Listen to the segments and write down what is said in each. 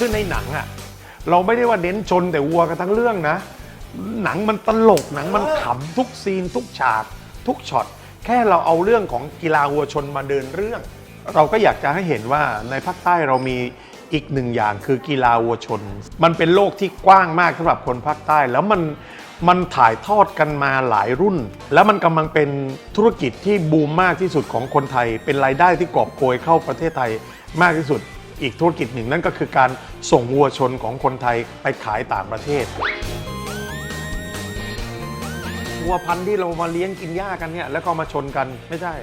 คือในหนังอะเราไม่ได้ว่าเน้นชนแต่วัวกันทั้งเรื่องนะ หนังมันตลกหนังมันขำทุกซีน ทุกฉาก ทุกช็อตแค่เราเอาเรื่องของกีฬาวัวชนมาเดินเรื่อง เราก็อยากจะให้เห็นว่าในภาคใต้เรามีอีกหนึ่งอย่างคือกีฬาวัวชน มันเป็นโลกที่กว้างมากสำหรับคนภาคใต้แล้วมันมันถ่ายทอดกันมาหลายรุ่น แล้วมันกำลังเป็นธุรกิจที่บูมมากที่สุดของคนไทย เป็นรายได้ที่กอบโกยเข้าประเทศไทยมากที่สุด อีกธุรกิจหนึ่งนั่นก็คือการส่งวัวชนของคนไทยไปขายต่างประเทศวัวพันธุ์ที่เรามาเลี้ยงกินหญ้ากันเนี่ยแล้วก็มาชนกันไม่ใช่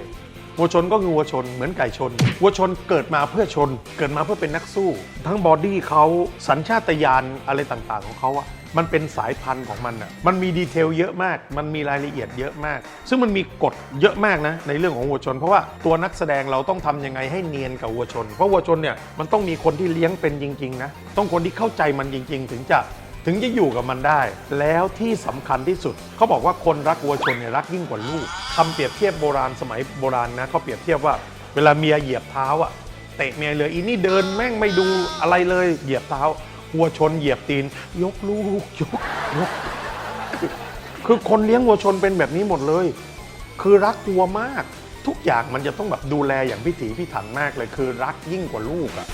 วัวชนก็คือวัวชนเหมือนไก่ชนวัวชนเกิดมาเพื่อชน เกิดมาเพื่อเป็นนักสู้ ทั้งบอดี้เขาสัญชาตญาณอะไรต่างๆ ของเขาอะ มันเป็นสายพันธุ์ของมันอะ มันมีดีเทลเยอะมาก มันมีรายละเอียดเยอะมาก ซึ่งมันมีกฎเยอะมากนะในเรื่องของวัวชน เพราะว่าตัวนักแสดงเราต้องทำยังไงให้เนียนกับวัวชน เพราะวัวชนเนี่ยมันต้องมีคนที่เลี้ยงเป็นจริงๆนะ ต้องคนที่เข้าใจมันจริง ๆ ถึงจะถึงจะอยู่กับมันได้ แล้วที่สำคัญที่สุดเขาบอกว่าคนรักวัวชนเนี่ยรักยิ่งกว่าลูกคำเปรียบเทียบโบราณสมัยโบราณนะเขาเปรียบเทียบว่า เวลาเมียเหยียบเท้าอะ เตะเมียเลยอีนี่เดินแม่งไม่ดูอะไรเลยเหยียบเท้า วัวชนเหยียบตีน ยกลูกยกยกคือคนเลี้ยงวัวชนเป็นแบบนี้หมดเลย คือรักวัวมาก ทุกอย่างมันจะต้องแบบดูแลอย่างพิถีพิถันมากเลยคือรักยิ่งกว่าลูกอะ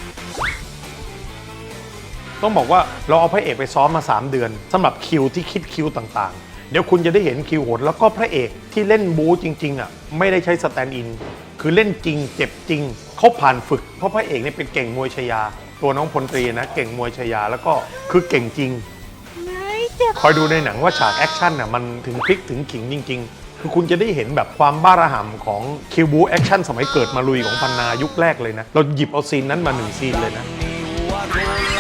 ต้องบอกว่าเราเอาพระเอกไปซ้อมมา 3 เดือนสำหรับคิวที่คิดคิวต่างๆ เดี๋ยวคุณจะได้เห็นคิวโหดแล้วก็พระเอกที่เล่นบู๊จริงๆอะไม่ได้ใช้สแตนด์อิน คือเล่นจริงเจ็บจริงเขาผ่านฝึก เพราะพระเอกเนี่ยเป็นเก่งมวยชายา ตัวน้องพลตรีนะ เก่งมวยชายาแล้วก็คือเก่งจริง ไม่เจ็บคอยดูในหนังว่าฉากแอคชั่นน่ะมันถึงพลิกถึงขิงจริง ๆ คือคุณจะได้เห็นแบบความบ้าระห่ำของคิวบูแอคชั่นสมัยเกิดมาลุยของพันนายุคแรกเลยนะ เราหยิบเอาซีนนั้นมาหนึ่งซีนเลยนะมีวัวชน